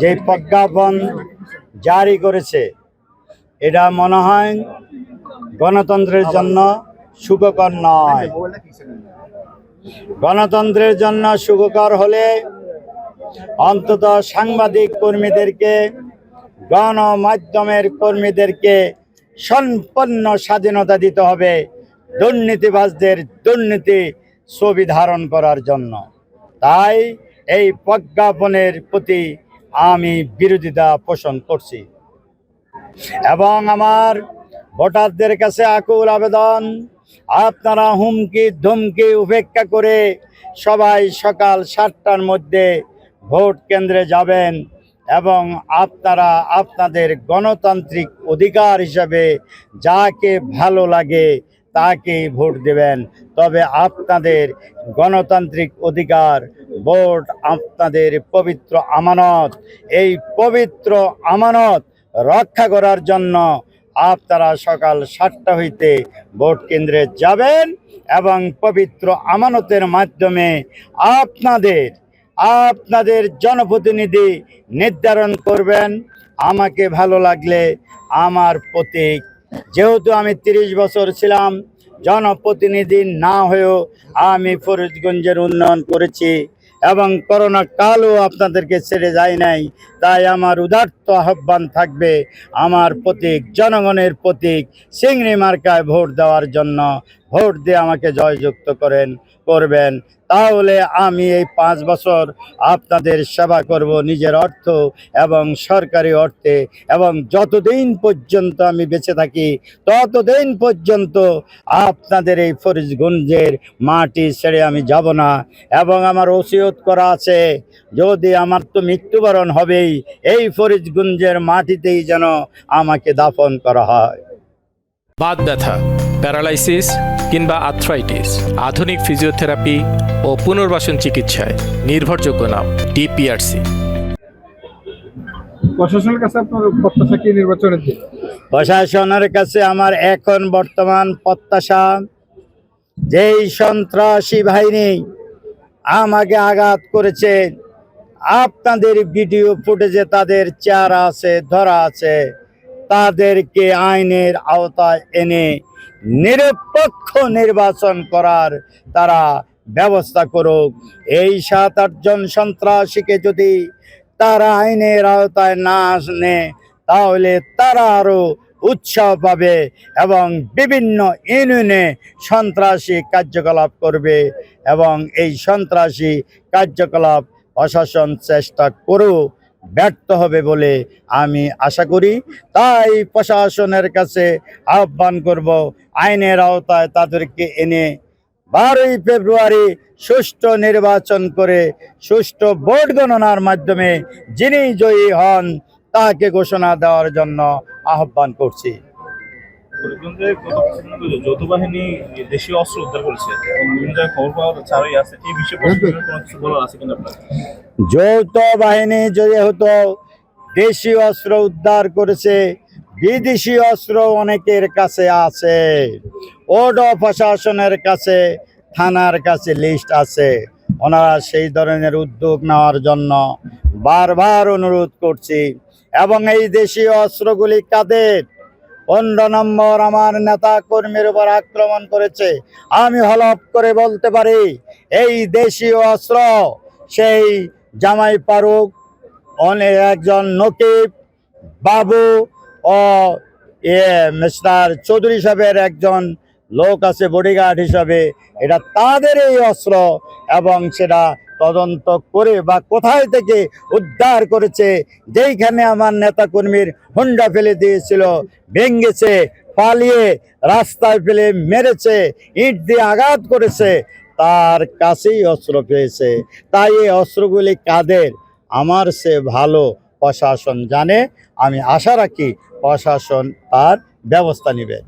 যে প্রজ্ঞাপন জারি করেছে, এটা মনে হয় গণতন্ত্রের জন্য সুখকর নয়। গণতন্ত্রের জন্য সুখকর হলে অন্তত সাংবাদিক কর্মীদেরকে, গণমাধ্যমের কর্মীদেরকে সম্পন্ন স্বাধীনতা দিতে হবে দুর্নীতিবাজদের দুর্নীতি ছবি ধারণ করার জন্য। তাই এই প্রজ্ঞাপনের প্রতি আমি বিরোধিতা পোষণ করছি। এবং আমার ভোটারদের কাছে আকুল আবেদন, আপনারা হুমকি ধুমকি উপেক্ষা করে সবাই সকাল সাতটার মধ্যে ভোট কেন্দ্রে যাবেন এবং আপনারা আপনাদের গণতান্ত্রিক অধিকার হিসাবে যাকে ভালো লাগে তাকেই ভোট দেবেন। তবে আপনাদের গণতান্ত্রিক অধিকার, ভোট আপনাদের পবিত্র আমানত। এই পবিত্র আমানত রক্ষা করার জন্য আপনারা সকাল সাতটা হইতে ভোট কেন্দ্রে যাবেন এবং পবিত্র আমানতের মাধ্যমে আপনাদের আপনাদের জনপ্রতিনিধি নির্ধারণ করবেন। আমাকে ভালো লাগলে আমার প্রতীক যেহেতু আমি তিরিশ বছর ছিলাম, জনপ্রতিনিধি না হয়েও আমি ফরিদগঞ্জের উন্নয়ন করেছি এবং করোনা কালও আপনাদেরকে ছেড়ে যায় নাই, তাই আমার উদার্ত আহ্বান থাকবে আমার প্রতীক, জনগণের প্রতীক সিংড়ি মার্কায় ভোট দেওয়ার জন্য। ভোট দিয়ে আমাকে জয়যুক্ত করেন। করবেন, তাহলে আমি এই পাঁচ বছর আপনাদের সেবা করব নিজের অর্থ এবং সরকারি অর্থে এবং যতদিন পর্যন্ত আমি বেঁচে থাকি, ততদিন পর্যন্ত আপনাদের এই ফরিজগঞ্জের মাটি ছেড়ে আমি যাব না। এবং আমার ওসিয়ত করা আছে, যদি আমার তো মৃত্যুবরণ হবেই, এই ফরিজগঞ্জের মাটিতেই যেন আমাকে দাফন করা হয়। বাদ ব্যথা প্যারালাইসিস কিংবা আর্থ্রাইটিস আধুনিক ফিজিওথেরাপি ও পুনর্বাসন চিকিৎসায় নির্ভরযোগ্য নাম ডিপিআরসি প্রশাসনের কাছে আপনার প্রত্যাশা কি নির্বাচনের দিন? প্রশাসনের কাছে আমার এখন বর্তমান প্রত্যাশা যেই সন্ত্রাসী বাহিনী আমাকে আঘাত করেছে আপনাদের ভিডিও ফুটেজে তাদের চেহারা আছে ধরা আছে তাদেরকে আইনের আওতায় এনে নিরপেক্ষ নির্বাচন করার তারা ব্যবস্থা করুক। এই সাত আটজন সন্ত্রাসীকে যদি তারা আইনের আওতায় না আসনে তাহলে তারা আরও উৎসাহ পাবে এবং বিভিন্ন ইউনিয়নে সন্ত্রাসী কার্যকলাপ করবে এবং এই সন্ত্রাসী কার্যকলাপ প্রশাসন চেষ্টা করেও ব্যর্থ হবে বলে আমি আশা করি। তাই প্রশাসনের কাছে আহ্বান করব, আইনের আওতায় তাদেরকে এনে বারোই ফেব্রুয়ারি সুষ্ঠু নির্বাচন করে সুষ্ঠু ভোট গণনার মাধ্যমে যিনি জয়ী হন, তাকে ঘোষণা দেওয়ার জন্য আহ্বান করছি। গত কিছুদিন যৌথ বাহিনী দেশীয় অস্ত্র উদ্ধার করেছে বিভিন্ন জায়গায় খবর পাওয়া আছে, এই বিষয়ে কোনো কিছু বলার আছে কিনা আপনার? যৌথ বাহিনী যদি হতো দেশীয় অস্ত্র উদ্ধার করেছে, বিদেশি অস্ত্র অনেকের কাছে আছে। ওড প্রশাসনের কাছে, থানার কাছে লিস্ট আছে। ওনারা সেই ধরনের উদ্যোগ নেওয়ার জন্য বারবার অনুরোধ করছি। এবং এই দেশীয় অস্ত্রগুলি কাদের? পনেরো নম্বর আমার নেতা কর্মীর উপর আক্রমণ করেছে। আমি হলফ করে বলতে পারি, এই দেশীয় অস্ত্র, সেই জামাই পারুক অনেক একজন নকিব বাবু ও মিস্টার চৌধুরী সাহেবের একজন লোক আছে বডিগার্ড হিসাবে। এটা তাদের এই অস্ত্র এবং সেটা তদন্ত করে বা কোথায় থেকে উদ্ধার করেছে, যেইখানে আমার নেতাকর্মীর হুন্ডা ফেলে দিয়েছিল ভেঙ্গেছে পালিয়ে রাস্তায় ফেলে মেরেছে, ইট দিয়ে আঘাত করেছে, তার কাছেই অস্ত্র পেয়েছে। তাই এই অস্ত্রগুলি কাদের? আমার সে ভালো প্রশাসন জানে। আমি আশা রাখি প্রশাসন তার ব্যবস্থা নেবে।